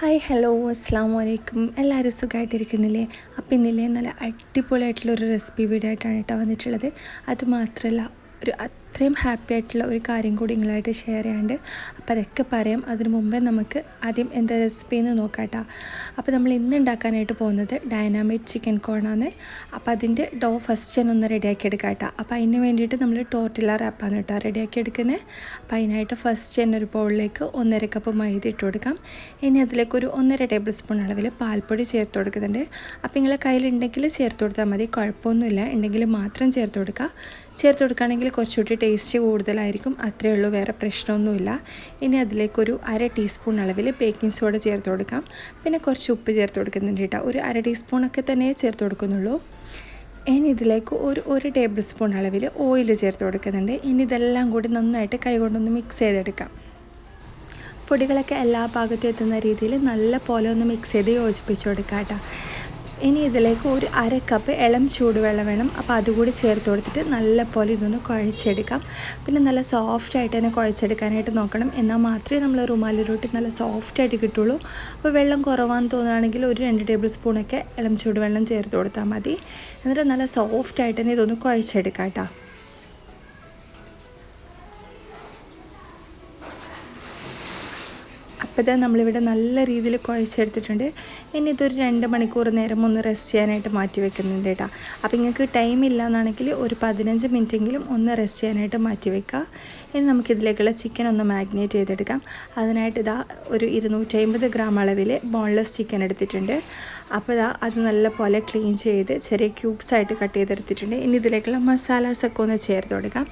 Hi hello അസ്സാം വലൈക്കും എല്ലാവരും സുഖമായിട്ടിരിക്കുന്നില്ലേ അപ്പം ഇന്നലെ നല്ല അടിപൊളിയായിട്ടുള്ളൊരു റെസിപ്പി വീഡിയോ ആയിട്ടാണ് കേട്ടോ വന്നിട്ടുള്ളത്. അതുമാത്രമല്ല ഒരു അത്രയും ഹാപ്പി ആയിട്ടുള്ള ഒരു കാര്യം കൂടി നിങ്ങളായിട്ട് ഷെയർ ചെയ്യാണ്ട് അപ്പോൾ അതൊക്കെ പറയാം. അതിന് മുമ്പേ നമുക്ക് ആദ്യം എന്താ റെസിപ്പി എന്ന് നോക്കാട്ടോ. അപ്പോൾ നമ്മൾ ഇന്ന് ഉണ്ടാക്കാനായിട്ട് പോകുന്നത് ഡൈനാമിക് ചിക്കൻ കോണാണ് അപ്പോൾ അതിന്റെ ഡോ ഫസ്റ്റ് ഞാൻ ഒന്ന് റെഡിയാക്കി എടുക്കാട്ടോ. കേട്ടോ അപ്പോൾ അതിന് വേണ്ടിയിട്ട് നമ്മൾ ടോർട്ടില റാപ്പാണ് കേട്ടോ റെഡിയാക്കി എടുക്കുന്നത് അപ്പോൾ അതിനായിട്ട് ഫസ്റ്റ് ഞാൻ ഒരു ബൗളിലേക്ക് ഒന്നര കപ്പ് മൈദ ഇട്ട് കൊടുക്കാം. ഇനി അതിലേക്ക് ഒരു ഒന്നര ടേബിൾ സ്പൂൺ അളവിൽ പാൽപ്പൊടി ചേർത്ത് കൊടുക്കുന്നുണ്ട്. അപ്പോൾ നിങ്ങളെ കയ്യിലുണ്ടെങ്കിൽ ചേർത്ത് കൊടുത്താൽ മതി. കുഴപ്പമൊന്നുമില്ല. ഉണ്ടെങ്കിൽ മാത്രം ചേർത്ത് കൊടുക്കുക ചേർത്ത് കൊടുക്കുകയാണെങ്കിൽ കുറച്ചുകൂടി ടേസ്റ്റ് കൂടുതലായിരിക്കും അത്രയേ ഉള്ളൂ വേറെ പ്രശ്നമൊന്നുമില്ല. ഇനി അതിലേക്കൊരു അര ടീസ്പൂൺ അളവിൽ ബേക്കിംഗ് സോഡ ചേർത്ത് കൊടുക്കാം. പിന്നെ കുറച്ച് ഉപ്പ് ചേർത്ത് കൊടുക്കുന്നുണ്ട് കേട്ടോ. ഒരു അര ടീസ്പൂണൊക്കെ തന്നെ ചേർത്ത് കൊടുക്കുന്നുള്ളൂ. ഇനി ഇതിലേക്ക് ഒരു ഒരു ടേബിൾ സ്പൂൺ അളവിൽ ഓയിൽ ചേർത്ത് കൊടുക്കുന്നുണ്ട്. ഇനി ഇതെല്ലാം കൂടി നന്നായിട്ട് കൈകൊണ്ടൊന്ന് മിക്സ് ചെയ്തെടുക്കാം. പൊടികളൊക്കെ എല്ലാ ഭാഗത്തും എത്തുന്ന രീതിയിൽ നല്ല പോലെ ഒന്ന് മിക്സ് ചെയ്ത് യോജിപ്പിച്ച് കൊടുക്കാം കേട്ടോ. ഇനി ഇതിലേക്ക് ഒരു അര കപ്പ് ഇളം ചൂടുവെള്ളം വേണം. അപ്പോൾ അതുകൂടി ചേർത്ത് കൊടുത്തിട്ട് നല്ലപോലെ ഇതൊന്ന് കുഴച്ചെടുക്കാം. പിന്നെ നല്ല സോഫ്റ്റ് ആയിട്ട് തന്നെ കുഴച്ചെടുക്കാനായിട്ട് നോക്കണം. എന്നാൽ മാത്രമേ നമ്മൾ റുമാലി റൊട്ടി നല്ല സോഫ്റ്റ് ആയിട്ട് കിട്ടുള്ളൂ. അപ്പോൾ വെള്ളം കുറവാന്ന് തോന്നുകയാണെങ്കിൽ ഒരു രണ്ട് ടേബിൾ സ്പൂണൊക്കെ ഇളം ചൂടുവെള്ളം ചേർത്ത് കൊടുത്താൽ മതി. എന്നിട്ട് നല്ല സോഫ്റ്റ് ആയിട്ട് തന്നെ ഇതൊന്ന് കുഴച്ചെടുക്കാം കേട്ടോ. അപ്പോൾ ഇത് നമ്മളിവിടെ നല്ല രീതിയിൽ കുഴച്ചെടുത്തിട്ടുണ്ട്. ഇനി ഇതൊരു രണ്ട് മണിക്കൂർ നേരം ഒന്ന് റെസ്റ്റ് ചെയ്യാനായിട്ട് മാറ്റി വെക്കുന്നുണ്ട് കേട്ടോ. അപ്പോൾ നിങ്ങൾക്ക് ടൈം ഇല്ല എന്നാണെങ്കിൽ ഒരു പതിനഞ്ച് മിനിറ്റെങ്കിലും ഒന്ന് റെസ്റ്റ് ചെയ്യാനായിട്ട് മാറ്റി വെക്കുക ഇനി നമുക്കിതിലേക്കുള്ള ചിക്കൻ ഒന്ന് മാഗ്നേറ്റ് ചെയ്തെടുക്കാം. അതിനായിട്ട് ഇതാ ഒരു ഇരുന്നൂറ്റി ഗ്രാം അളവിൽ ബോൺലെസ് ചിക്കൻ എടുത്തിട്ടുണ്ട്. അപ്പോൾ ഇതാ അത് നല്ലപോലെ ക്ലീൻ ചെയ്ത് ചെറിയ ക്യൂബ്സ് ആയിട്ട് കട്ട് ചെയ്തെടുത്തിട്ടുണ്ട്. ഇനി ഇതിലേക്കുള്ള മസാലാസൊക്കെ ഒന്ന് ചേർത്ത് കൊടുക്കാം.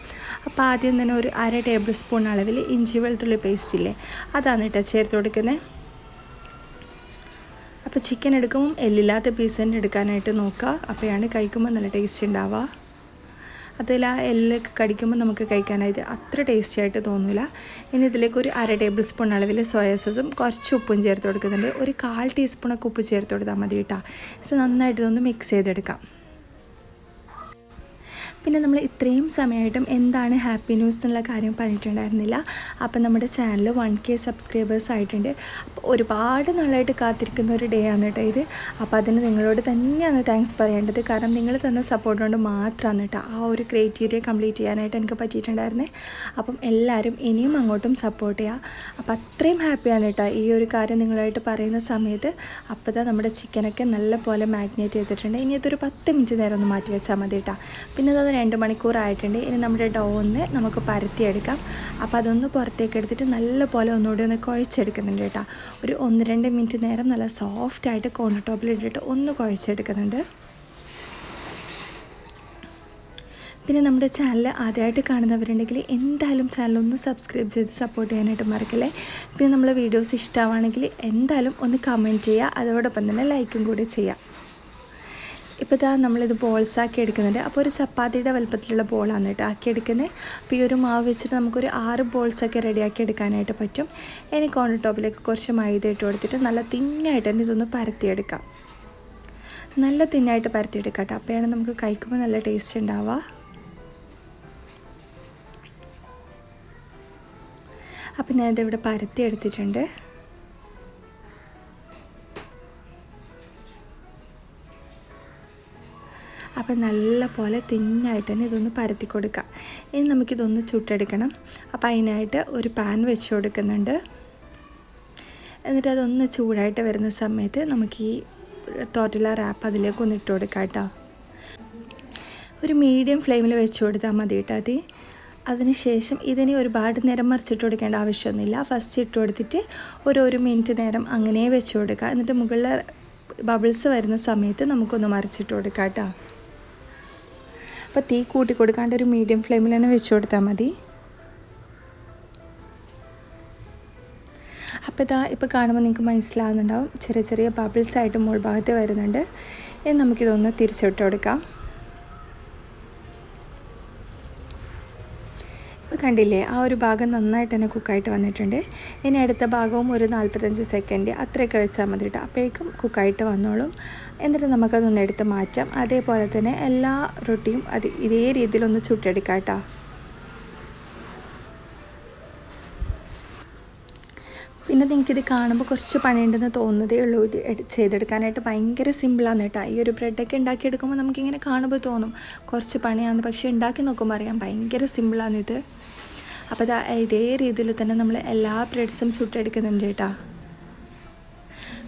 അപ്പോൾ ആദ്യം തന്നെ ഒരു അര ടേബിൾ സ്പൂൺ അളവിൽ ഇഞ്ചി വെളുത്തുള്ളി പേസ്റ്റ് ഇല്ലേ അതാണ് കേട്ടോ ചേർത്ത് കൊടുക്കുന്നത്. അപ്പോൾ ചിക്കൻ എടുക്കുമ്പം എല്ലില്ലാത്ത പീസ് തന്നെ എടുക്കാനായിട്ട് നോക്കുക. അപ്പോഴാണ് കഴിക്കുമ്പോൾ നല്ല ടേസ്റ്റ് ഉണ്ടാവുക. അതിൽ ആ എല്ലൊക്കെ കടിക്കുമ്പോൾ നമുക്ക് കഴിക്കാനായിട്ട് അത്ര ടേസ്റ്റി ആയിട്ട് തോന്നില്ല ഇനി ഇതിലേക്ക് ഒരു അര ടേബിൾ സ്പൂൺ അളവിൽ സോയ സോസും കുറച്ച് ഉപ്പും ചേർത്ത് കൊടുക്കുന്നുണ്ട്. ഒരു കാൽ ടീസ്പൂണൊക്കെ ഉപ്പ് ചേർത്ത് കൊടുത്താൽ മതി കേട്ടോ. ഇത് നന്നായിട്ട് ഇതൊന്ന് മിക്സ് ചെയ്തെടുക്കാം. പിന്നെ നമ്മൾ ഇത്രയും സമയമായിട്ടും എന്താണ് ഹാപ്പി ന്യൂസ് എന്നുള്ള കാര്യം പറഞ്ഞിട്ടുണ്ടായിരുന്നില്ല. അപ്പം നമ്മുടെ ചാനൽ വൺ കെ സബ്സ്ക്രൈബേഴ്സ് ആയിട്ടുണ്ട്. അപ്പോൾ ഒരുപാട് നാളായിട്ട് കാത്തിരിക്കുന്ന ഒരു ഡേ ആണ് കേട്ടോ ഇത്. അപ്പോൾ അതിന് നിങ്ങളോട് തന്നെയാണ് താങ്ക്സ് പറയേണ്ടത്. കാരണം നിങ്ങൾ തന്ന സപ്പോർട്ട് കൊണ്ട് മാത്രമാണ് കേട്ടോ ആ ഒരു ക്രൈറ്റീരിയ കംപ്ലീറ്റ് ചെയ്യാനായിട്ട് എനിക്ക് പറ്റിയിട്ടുണ്ടായിരുന്നേ. അപ്പം എല്ലാവരും ഇനിയും അങ്ങോട്ടും സപ്പോർട്ട് ചെയ്യുക അപ്പം അത്രയും ഹാപ്പിയാണ് കേട്ടോ ഈ ഒരു കാര്യം നിങ്ങളായിട്ട് പറയുന്ന സമയത്ത്. അപ്പോൾ തന്നെ നമ്മുടെ ചിക്കനൊക്കെ നല്ല പോലെ മാഗ്നേറ്റ് ചെയ്തിട്ടുണ്ട്. ഇനി അതൊരു പത്ത് മിനിറ്റ് നേരം ഒന്ന് മാറ്റി വെച്ചാൽ മതി കേട്ടോ പിന്നെ അത് രണ്ട് മണിക്കൂറായിട്ടുണ്ട്. ഇനി നമ്മുടെ ഡോ ഒന്ന് നമുക്ക് പരത്തിയെടുക്കാം. അപ്പോൾ അതൊന്ന് പുറത്തേക്ക് എടുത്തിട്ട് നല്ല പോലെ ഒന്നുകൂടി ഒന്ന് കുഴച്ചെടുക്കുന്നുണ്ട് കേട്ടോ. ഒരു ഒന്ന് രണ്ട് മിനിറ്റ് നേരം നല്ല സോഫ്റ്റായിട്ട് കൗണ്ടർ ടോപ്പിൽ ഇട്ടിട്ട് ഒന്ന് കുഴച്ചെടുക്കുന്നുണ്ട്. പിന്നെ നമ്മുടെ ചാനൽ ആദ്യമായിട്ട് കാണുന്നവരുണ്ടെങ്കിൽ എന്തായാലും ചാനൽ ഒന്ന് സബ്സ്ക്രൈബ് ചെയ്ത് സപ്പോർട്ട് ചെയ്യാനായിട്ട് മറക്കല്ലേ. പിന്നെ നമ്മളെ വീഡിയോസ് ഇഷ്ടമാണെങ്കിൽ എന്തായാലും ഒന്ന് കമന്റ് ചെയ്യുക. അതോടൊപ്പം തന്നെ ലൈക്കും കൂടി ചെയ്യാം ഇപ്പോൾ ഇതാ നമ്മളിത് ബോൾസ് ആക്കി എടുക്കുന്നുണ്ട്. അപ്പോൾ ഒരു ചപ്പാത്തിയുടെ വലുപ്പത്തിലുള്ള ബോളാണ് കേട്ടോ ആക്കി എടുക്കുന്നത് അപ്പോൾ ഈ ഒരു മാവ് വെച്ചിട്ട് നമുക്കൊരു ആറ് ബോൾസൊക്കെ റെഡിയാക്കി എടുക്കാനായിട്ട് പറ്റും. ഇനി കോണർ ടോപ്പിലേക്ക് കുറച്ച് മൈദ ഇട്ട് കൊടുത്തിട്ട് നല്ല തിന്നായിട്ട് തന്നെ ഇതൊന്ന് പരത്തിയെടുക്കാം. നല്ല തിന്നായിട്ട് പരത്തിയെടുക്കാം കേട്ടോ. അപ്പോഴാണ് നമുക്ക് കഴിക്കുമ്പോൾ നല്ല ടേസ്റ്റ് ഉണ്ടാവുക. അപ്പം ഞാനിതിവിടെ പരത്തി എടുത്തിട്ടുണ്ട് അപ്പോൾ നല്ല പോലെ തിന്നായിട്ട് തന്നെ ഇതൊന്ന് പരത്തി കൊടുക്കുക. ഇനി നമുക്കിതൊന്ന് ചുട്ടെടുക്കണം. അപ്പോൾ അതിനായിട്ട് ഒരു പാൻ വെച്ച് കൊടുക്കുന്നുണ്ട്. എന്നിട്ട് അതൊന്ന് ചൂടായിട്ട് വരുന്ന സമയത്ത് നമുക്ക് ഈ ടോട്ടില റാപ്പ് അതിലേക്ക് ഒന്ന് ഇട്ട് കൊടുക്കാം കേട്ടോ. ഒരു മീഡിയം ഫ്ലെയിമിൽ വെച്ച് കൊടുത്താൽ മതി കേട്ടോ അത്. അതിനുശേഷം ഇതിനെ ഒരുപാട് നേരം മറിച്ചിട്ട് കൊടുക്കേണ്ട ആവശ്യമൊന്നുമില്ല. ഫസ്റ്റ് ഇട്ട് കൊടുത്തിട്ട് ഒരു ഒരു മിനിറ്റ് നേരം അങ്ങനെ വെച്ച് കൊടുക്കുക. എന്നിട്ട് മുകളിൽ ബബിൾസ് വരുന്ന സമയത്ത് നമുക്കൊന്ന് മറിച്ചിട്ട് കൊടുക്കാം കേട്ടോ. അപ്പോൾ തീ കൂട്ടി കൊടുക്കാണ്ട് ഒരു മീഡിയം ഫ്ലെയിമിൽ തന്നെ വെച്ച് കൊടുത്താൽ മതി. അപ്പോൾ ഇതാ ഇപ്പോൾ കാണുമ്പോൾ നിങ്ങൾക്ക് മനസ്സിലാവുന്നുണ്ടാവും ചെറിയ ചെറിയ ബബിൾസ് ആയിട്ട് മുകൾ ഭാഗത്ത് വരുന്നുണ്ട്. ഇനി നമുക്കിതൊന്ന് തിരിച്ചിട്ട് കൊടുക്കാം. കണ്ടില്ലേ? ആ ഒരു ഭാഗം നന്നായിട്ട് തന്നെ കുക്കായിട്ട് വന്നിട്ടുണ്ട്. ഇനി അടുത്ത ഭാഗവും ഒരു നാൽപ്പത്തഞ്ച് സെക്കൻഡ് അത്രയൊക്കെ വെച്ചാൽ മതി കേട്ടോ അപ്പോഴേക്കും കുക്കായിട്ട് വന്നോളും. എന്നിട്ട് നമുക്കതൊന്ന് എടുത്ത് മാറ്റാം. അതേപോലെ തന്നെ എല്ലാ റൊട്ടിയും അത് ഇതേ രീതിയിലൊന്ന് ചുട്ടെടുക്കാം കേട്ടോ പിന്നെ നിങ്ങൾക്കിത് കാണുമ്പോൾ കുറച്ച് പണിയുണ്ടെന്ന് തോന്നുന്നതേ ഉള്ളൂ. ഇത് ചെയ്തെടുക്കാനായിട്ട് ഭയങ്കര സിമ്പിളാണ് കേട്ടോ. ഈ ഒരു ബ്രെഡൊക്കെ ഉണ്ടാക്കിയെടുക്കുമ്പോൾ നമുക്കിങ്ങനെ കാണുമ്പോൾ തോന്നും കുറച്ച് പണിയാണ് പക്ഷേ ഉണ്ടാക്കി നോക്കുമ്പോൾ അറിയാം ഭയങ്കര സിമ്പിളാണ് ഇത്. അപ്പോൾ ഇതേ രീതിയിൽ തന്നെ നമ്മൾ എല്ലാ ബ്രെഡ്സും ചുട്ടെടുക്കുന്നുണ്ട് കേട്ടോ.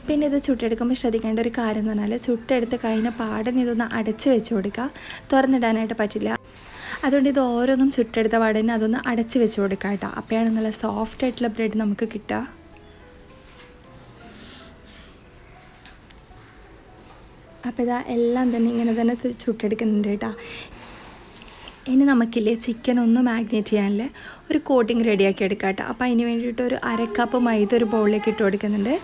പിന്നെ ഇത് ചുട്ടെടുക്കുമ്പോൾ ശ്രദ്ധിക്കേണ്ട ഒരു കാര്യം എന്ന് പറഞ്ഞാൽ ചുട്ടെടുത്ത് കഴിഞ്ഞ പാടൻ ഇതൊന്ന് അടച്ച് വെച്ച് കൊടുക്കുക തുറന്നിടാനായിട്ട് പറ്റില്ല. അതുകൊണ്ട് ഇത് ഓരോന്നും ചുട്ടെടുത്ത പാടനെ അതൊന്ന് അടച്ച് വെച്ച് കൊടുക്കാം കേട്ടോ. അപ്പോഴാണ് നല്ല സോഫ്റ്റ് ആയിട്ടുള്ള ബ്രെഡ് നമുക്ക് കിട്ടുക അപ്പോൾ ഇതാ എല്ലാം തന്നെ ഇങ്ങനെ തന്നെ ചുട്ടെടുക്കുന്നുണ്ട് കേട്ടോ. ഇനി നമുക്കില്ലേ ചിക്കൻ ഒന്ന് മാഗ്നേറ്റ് ചെയ്യാനല്ലേ ഒരു കോട്ടിങ് റെഡിയാക്കി എടുക്കാം കേട്ടോ. അപ്പോൾ അതിന് വേണ്ടിയിട്ട് ഒരു അരക്കപ്പ് കപ്പ് മൈദ ഒരു ബൗളിലേക്ക് ഇട്ട് കൊടുക്കുന്നുണ്ട്.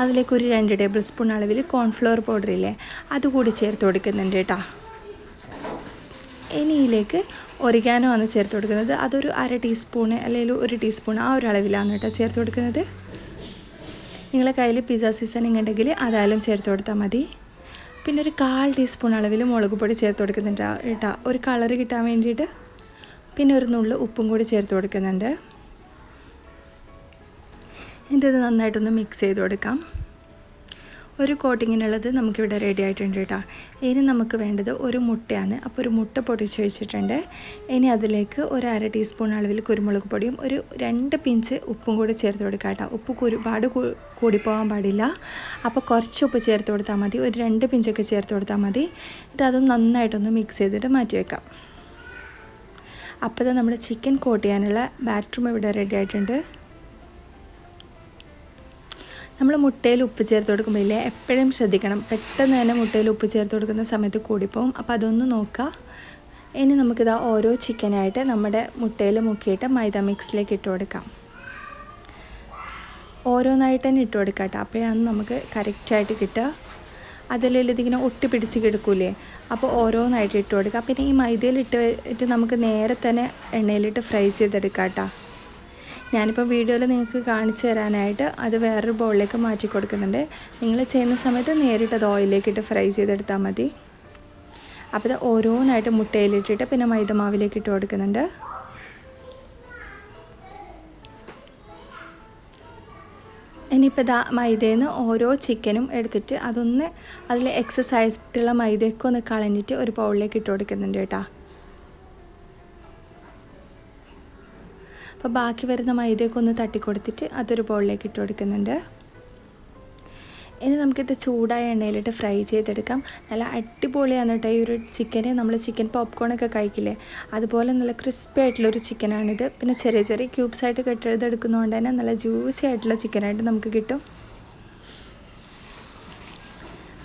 അതിലേക്ക് ഒരു രണ്ട് ടേബിൾ സ്പൂൺ അളവിൽ കോൺഫ്ലവർ പൗഡർ ഇല്ലേ അതുകൂടി ചേർത്ത് കൊടുക്കുന്നുണ്ട് കേട്ടോ. ഇനി ഇതിലേക്ക് ഒറിഗാനോ ആണ് ചേർത്ത് കൊടുക്കുന്നത്. അതൊരു അര ടീസ്പൂണ് അല്ലെങ്കിൽ ഒരു ടീസ്പൂൺ ആ ഒരു അളവിലാണ് കേട്ടോ ചേർത്ത് കൊടുക്കുന്നത്. നിങ്ങളെ കയ്യിൽ പിസ്സ സീസണിങ് ഉണ്ടെങ്കിൽ അതായാലും ചേർത്ത് കൊടുത്താൽ മതി. പിന്നെ ഒരു കാൽ ടീസ്പൂൺ അളവിൽ മുളക് പൊടി ചേർത്ത് കൊടുക്കുന്നുണ്ട്. കേട്ടോ ഒരു കളറ് കിട്ടാൻ വേണ്ടിയിട്ട് പിന്നെ ഒരു നുള്ളു ഉപ്പും കൂടി ചേർത്ത് കൊടുക്കുന്നുണ്ട്. എന്നിട്ട് ഇത് നന്നായിട്ടൊന്ന് മിക്സ് ചെയ്ത് കൊടുക്കാം. ഒരു കോട്ടിങ്ങിനുള്ളത് നമുക്കിവിടെ റെഡി ആയിട്ടുണ്ട് കേട്ടോ ഇനി നമുക്ക് വേണ്ടത് ഒരു മുട്ടയാണ്. അപ്പോൾ ഒരു മുട്ട പൊടിച്ച് വെച്ചിട്ടുണ്ട്. ഇനി അതിലേക്ക് ഒരു അര ടീസ്പൂൺ അളവിൽ കുരുമുളക് പൊടിയും ഒരു രണ്ട് പിഞ്ച് ഉപ്പും കൂടി ചേർത്ത് കൊടുക്കാം കേട്ടോ ഉപ്പ് ഒരുപാട് കൂടി കൂടിപ്പോകാൻ പാടില്ല. അപ്പോൾ കുറച്ച് ഉപ്പ് ചേർത്ത് കൊടുത്താൽ മതി. ഒരു രണ്ട് പിഞ്ചൊക്കെ ചേർത്ത് കൊടുത്താൽ മതി. എന്നിട്ട് അതും നന്നായിട്ടൊന്ന് മിക്സ് ചെയ്തിട്ട് മാറ്റി വെക്കാം. അപ്പോൾ നമ്മുടെ ചിക്കൻ കോട്ട് ചെയ്യാനുള്ള ബാറ്ററും ഇവിടെ റെഡി ആയിട്ടുണ്ട്. നമ്മൾ മുട്ടയിൽ ഉപ്പ് ചേർത്ത് കൊടുക്കുമ്പോൾ ഇല്ലേ എപ്പോഴും ശ്രദ്ധിക്കണം. പെട്ടെന്ന് തന്നെ മുട്ടയിൽ ഉപ്പ് ചേർത്ത് കൊടുക്കുന്ന സമയത്ത് കൂടിപ്പോവും. അപ്പോൾ അതൊന്ന് നോക്കുക ഇനി നമുക്കിതാ ഓരോ ചിക്കനായിട്ട് നമ്മുടെ മുട്ടയിൽ മുക്കിയിട്ട് മൈദ മിക്സിലേക്ക് ഇട്ട് കൊടുക്കാം. ഓരോന്നായിട്ട് തന്നെ ഇട്ട് കൊടുക്കാം കേട്ടോ അപ്പോഴാണ് നമുക്ക് കറക്റ്റായിട്ട് കിട്ടുക. അതിലെല്ലാം ഇതിങ്ങനെ ഒട്ടി പിടിച്ച് കിടക്കൂലേ? അപ്പോൾ ഓരോന്നായിട്ട് ഇട്ട് കൊടുക്കുക പിന്നെ ഈ മൈദയിലിട്ട് വെച്ചിട്ട് നമുക്ക് നേരെ തന്നെ എണ്ണയിലിട്ട് ഫ്രൈ ചെയ്തെടുക്കാം കേട്ടോ ഞാനിപ്പോൾ വീഡിയോയിൽ നിങ്ങൾക്ക് കാണിച്ചു തരാനായിട്ട് അത് വേറൊരു ബൗളിലേക്ക് മാറ്റി കൊടുക്കുന്നുണ്ട്. നിങ്ങൾ ചെയ്യുന്ന സമയത്ത് നേരിട്ട് അത് ഓയിലേക്ക് ഇട്ട് ഫ്രൈ ചെയ്തെടുത്താൽ മതി. അപ്പോൾ ഇത് ഓരോന്നായിട്ട് മുട്ടയിലിട്ടിട്ട് പിന്നെ മൈദമാവിലേക്ക് ഇട്ട് കൊടുക്കുന്നുണ്ട്. ഇനിയിപ്പോൾ ഇതാ മൈദയിൽ നിന്ന് ഓരോ ചിക്കനും എടുത്തിട്ട് അതൊന്ന് അതിൽ എക്സസൈസ് ആയിട്ടുള്ള മൈദയൊക്കെ ഒന്ന് കളഞ്ഞിട്ട് ഒരു ബൗളിലേക്ക് ഇട്ട് കൊടുക്കുന്നുണ്ട് കേട്ടോ. അപ്പോൾ ബാക്കി വരുന്ന മൈദയൊക്കെ ഒന്ന് തട്ടിക്കൊടുത്തിട്ട് അതൊരു ബോളിലേക്ക് ഇട്ട് കൊടുക്കുന്നുണ്ട്. ഇനി നമുക്കിത് ചൂടായ എണ്ണയിലിട്ട് ഫ്രൈ ചെയ്തെടുക്കാം. നല്ല അടിപൊളിയാണ് കേട്ടോ ഈ ഒരു ചിക്കന്. നമ്മൾ ചിക്കൻ പോപ്കോണൊക്കെ കഴിക്കില്ലേ? അതുപോലെ നല്ല ക്രിസ്പി ആയിട്ടുള്ളൊരു ചിക്കനാണിത്. പിന്നെ ചെറിയ ചെറിയ ക്യൂബ്സ് ആയിട്ട് കെട്ടെടുത്തെടുക്കുന്നതുകൊണ്ട് തന്നെ നല്ല ജ്യൂസി ആയിട്ടുള്ള ചിക്കനായിട്ട് നമുക്ക് കിട്ടും.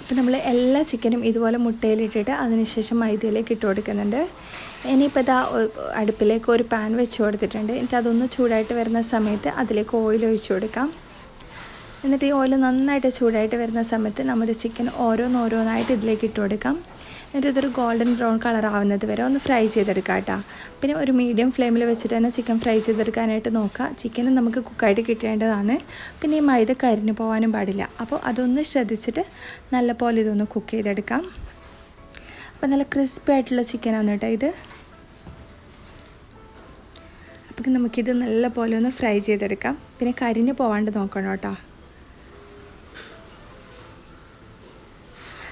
അപ്പോൾ നമ്മൾ എല്ലാ ചിക്കനും ഇതുപോലെ മുട്ടയിലിട്ടിട്ട് അതിനുശേഷം മൈദയിലേക്ക് ഇട്ട് കൊടുക്കുന്നുണ്ട്. ഇനിയിപ്പോൾ ഇതാ അടുപ്പിലേക്ക് ഒരു പാൻ വെച്ച് കൊടുത്തിട്ടുണ്ട്. എന്നിട്ട് അതൊന്ന് ചൂടായിട്ട് വരുന്ന സമയത്ത് അതിലേക്ക് ഓയിൽ ഒഴിച്ച് കൊടുക്കാം. എന്നിട്ട് ഈ ഓയിൽ നന്നായിട്ട് ചൂടായിട്ട് വരുന്ന സമയത്ത് നമ്മുടെ ചിക്കൻ ഓരോന്നോരോന്നായിട്ട് ഇതിലേക്ക് ഇട്ട് കൊടുക്കാം. എന്നിട്ട് ഇതൊരു ഗോൾഡൻ ബ്രൗൺ കളർ ആവുന്നത് വരെ ഒന്ന് ഫ്രൈ ചെയ്തെടുക്കാം കേട്ടോ. പിന്നെ ഒരു മീഡിയം ഫ്ലെയിമിൽ വെച്ചിട്ട് തന്നെ ചിക്കൻ ഫ്രൈ ചെയ്തെടുക്കാനായിട്ട് നോക്കുക. ചിക്കൻ നമുക്ക് കുക്കായിട്ട് കിട്ടേണ്ടതാണ്. പിന്നെ ഈ മൈദ കരിഞ്ഞു പോകാനും പാടില്ല. അപ്പോൾ അതൊന്ന് ശ്രദ്ധിച്ചിട്ട് നല്ല പോലെ ഇതൊന്ന് കുക്ക് ചെയ്തെടുക്കാം. അപ്പോൾ നല്ല ക്രിസ്പി ആയിട്ടുള്ള ചിക്കനാണ് കേട്ടോ ഇത്. അപ്പം നമുക്കിത് നല്ല പോലെ ഒന്ന് ഫ്രൈ ചെയ്തെടുക്കാം. പിന്നെ കരിഞ്ഞ് പോവാണ്ട് നോക്കണം കേട്ടോ.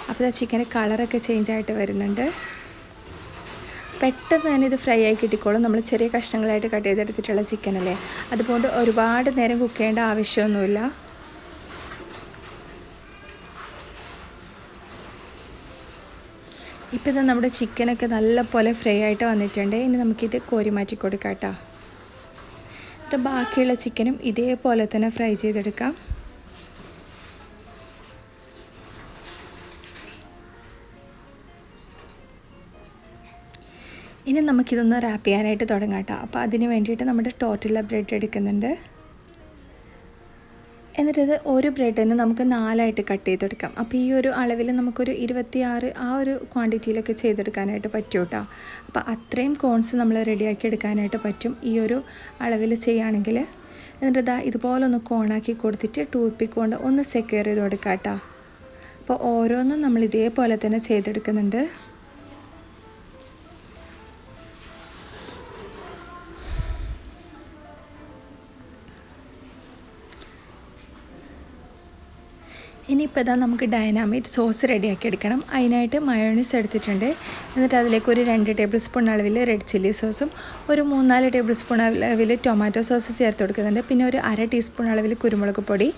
അപ്പോൾ ആ ചിക്കന്റെ കളറൊക്കെ ചേഞ്ച് ആയിട്ട് വരുന്നുണ്ട്. പെട്ടെന്ന് തന്നെ ഇത് ഫ്രൈ ആയി കിട്ടിക്കോളും. നമ്മൾ ചെറിയ കഷ്ണങ്ങളായിട്ട് കട്ട് ചെയ്തെടുത്തിട്ടുള്ള ചിക്കനല്ലേ അതുകൊണ്ട് ഒരുപാട് നേരം കുക്ക് ചെയ്യേണ്ട ആവശ്യമൊന്നുമില്ല. ഇപ്പം ഇത് നമ്മുടെ ചിക്കനൊക്കെ നല്ല പോലെ ഫ്രൈ ആയിട്ട് വന്നിട്ടുണ്ട്. ഇനി നമുക്കിത് കോരി മാറ്റി കൊടുക്കാം കേട്ടോ എന്നിട്ട് ബാക്കിയുള്ള ചിക്കനും ഇതേപോലെ തന്നെ ഫ്രൈ ചെയ്തെടുക്കാം. ഇനി നമുക്കിതൊന്ന് റാപ്പ് ചെയ്യാനായിട്ട് തുടങ്ങാം കേട്ടോ അപ്പോൾ അതിന് വേണ്ടിയിട്ട് നമ്മുടെ ടോട്ടില ബ്രെഡ് എടുക്കുന്നുണ്ട്. എന്നിട്ടിത് ഒരു ബ്രെഡിന് നമുക്ക് നാലായിട്ട് കട്ട് ചെയ്തെടുക്കാം. അപ്പോൾ ഈ ഒരു അളവിൽ നമുക്കൊരു ഇരുപത്തിയാറ് ആ ഒരു ക്വാണ്ടിറ്റിയിലൊക്കെ ചെയ്തെടുക്കാനായിട്ട് പറ്റും കേട്ടോ അപ്പോൾ അത്രയും കോൺസ് നമ്മൾ റെഡിയാക്കി എടുക്കാനായിട്ട് പറ്റും ഈ ഒരു അളവിൽ ചെയ്യുകയാണെങ്കിൽ എന്നിട്ട് ഇതാ ഇതുപോലെ ഒന്ന് കോണാക്കി കൊടുത്തിട്ട് ടൂപ്പിക്കൊണ്ട് കൊണ്ട് ഒന്ന് സെക്യൂർ ചെയ്ത് കൊടുക്കാം കേട്ടോ അപ്പോൾ ഓരോന്നും നമ്മൾ ഇതേപോലെ തന്നെ ചെയ്തെടുക്കുന്നുണ്ട്. ഇനിയിപ്പോൾ ഇതാ നമുക്ക് ഡൈനാമിറ്റ് സോസ് റെഡിയാക്കി എടുക്കണം. അതിനായിട്ട് മയോണീസ് എടുത്തിട്ടുണ്ട്. എന്നിട്ട് അതിലേക്ക് ഒരു രണ്ട് ടേബിൾ സ്പൂൺ അളവിൽ റെഡ് ചില്ലി സോസും ഒരു മൂന്നാൽ ടേബിൾ സ്പൂൺ അളവിൽ ടൊമാറ്റോ സോസ് ചേർത്ത് കൊടുക്കുന്നുണ്ട്. പിന്നെ ഒരു അര ടീസ്പൂൺ അളവിൽ കുരുമുളക് പൊടി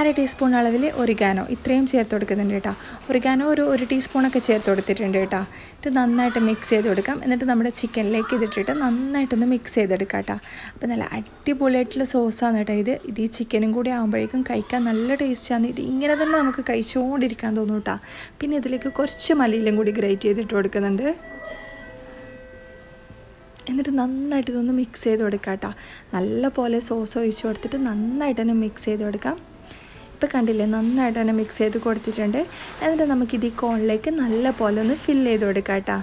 അര ടീസ്പൂൺ അളവിൽ ഒറിഗാനോ ഇത്രയും ചേർത്ത് കൊടുക്കുന്നുണ്ട് കേട്ടോ. ഒറിഗാനോ ഒരു ഒരു ടീസ്പൂണൊക്കെ ചേർത്ത് കൊടുത്തിട്ടുണ്ട് കേട്ടോ. ഇത് നന്നായിട്ട് മിക്സ് ചെയ്ത് കൊടുക്കാം. എന്നിട്ട് നമ്മുടെ ചിക്കനിലേക്ക് ഇതിട്ടിട്ട് നന്നായിട്ടൊന്ന് മിക്സ് ചെയ്തെടുക്കാം കേട്ടോ. അപ്പോൾ നല്ല അടിപൊളിയായിട്ടുള്ള സോസാണ് കേട്ടോ ഇത്. ഇത് ഈ ചിക്കനും കൂടി ആകുമ്പോഴേക്കും കഴിക്കാൻ നല്ല ടേസ്റ്റാണ് ഇത് ഇങ്ങനെ നമുക്ക് കഴിച്ചുകൊണ്ടിരിക്കാൻ തോന്നും കേട്ടോ പിന്നെ ഇതിലേക്ക് കുറച്ച് മല്ലിയിലും കൂടി ഗ്രേറ്റ് ചെയ്തിട്ട് കൊടുക്കുന്നുണ്ട്. എന്നിട്ട് നന്നായിട്ട് ഇതൊന്ന് മിക്സ് ചെയ്ത് കൊടുക്കാം കേട്ടോ നല്ല പോലെ സോസ് ഒഴിച്ച് കൊടുത്തിട്ട് നന്നായിട്ട് തന്നെ മിക്സ് ചെയ്ത് കൊടുക്കാം. ഇപ്പോൾ കണ്ടില്ലേ നന്നായിട്ട് തന്നെ മിക്സ് ചെയ്ത് കൊടുത്തിട്ടുണ്ട്. എന്നിട്ട് നമുക്കിത് ഈ കോണിലേക്ക് നല്ല പോലെ ഒന്ന് ഫില്ല് ചെയ്ത് കൊടുക്കാം കേട്ടോ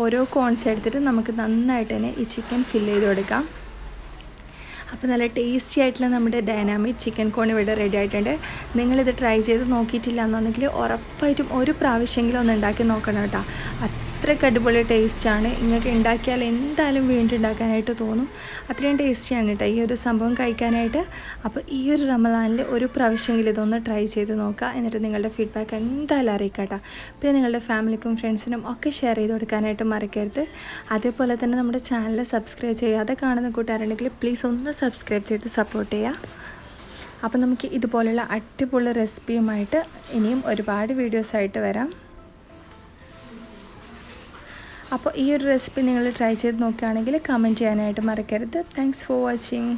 ഓരോ കോൺസ് എടുത്തിട്ട് നമുക്ക് നന്നായിട്ട് തന്നെ ഈ ചിക്കൻ ഫില്ല് ചെയ്ത് കൊടുക്കാം. അപ്പോൾ നല്ല ടേസ്റ്റി ആയിട്ടുള്ള നമ്മുടെ ഡൈനാമിക് ചിക്കൻ കോൺ ഇവിടെ റെഡി ആയിട്ടുണ്ട്. നിങ്ങളിത് ട്രൈ ചെയ്ത് നോക്കിയിട്ടില്ല എന്നുണ്ടെങ്കിൽ ഉറപ്പായിട്ടും ഒരു പ്രാവശ്യമെങ്കിലും ഒന്ന് ഉണ്ടാക്കി നോക്കണം കേട്ടോ. അത്രയ്ക്ക് അടിപൊളി ടേസ്റ്റാണ്. നിങ്ങൾക്ക് ഉണ്ടാക്കിയാൽ എന്തായാലും വീണ്ടും ഉണ്ടാക്കാനായിട്ട് തോന്നും. അത്രയും ടേസ്റ്റിയാണ് കേട്ടോ ഈ ഒരു സംഭവം കഴിക്കാനായിട്ട്. അപ്പോൾ ഈ ഒരു റമദാനിൽ ഒരു പ്രാവശ്യമെങ്കിലും ഇതൊന്ന് ട്രൈ ചെയ്ത് നോക്കുക. എന്നിട്ട് നിങ്ങളുടെ ഫീഡ്ബാക്ക് എന്തായാലും അറിയിക്കുക പിന്നെ നിങ്ങളുടെ ഫാമിലിക്കും ഫ്രണ്ട്സിനും ഒക്കെ ഷെയർ ചെയ്ത് കൊടുക്കാനായിട്ട് മറക്കരുത്. അതേപോലെ തന്നെ നമ്മുടെ ചാനൽ സബ്സ്ക്രൈബ് ചെയ്യാതെ കാണുന്ന കൂട്ടുകാരുണ്ടെങ്കിൽ പ്ലീസ് ഒന്ന് സബ്സ്ക്രൈബ് ചെയ്ത് സപ്പോർട്ട് ചെയ്യുക. അപ്പോൾ നമുക്ക് ഇതുപോലുള്ള അടിപൊളി റെസിപ്പിയുമായിട്ട് ഇനിയും ഒരുപാട് വീഡിയോസായിട്ട് വരാം. അപ്പോൾ ഈ ഒരു റെസിപ്പി നിങ്ങൾ ട്രൈ ചെയ്ത് നോക്കുകയാണെങ്കിൽ കമന്റ് ചെയ്യാനായിട്ട് മറക്കരുത്. Thanks for watching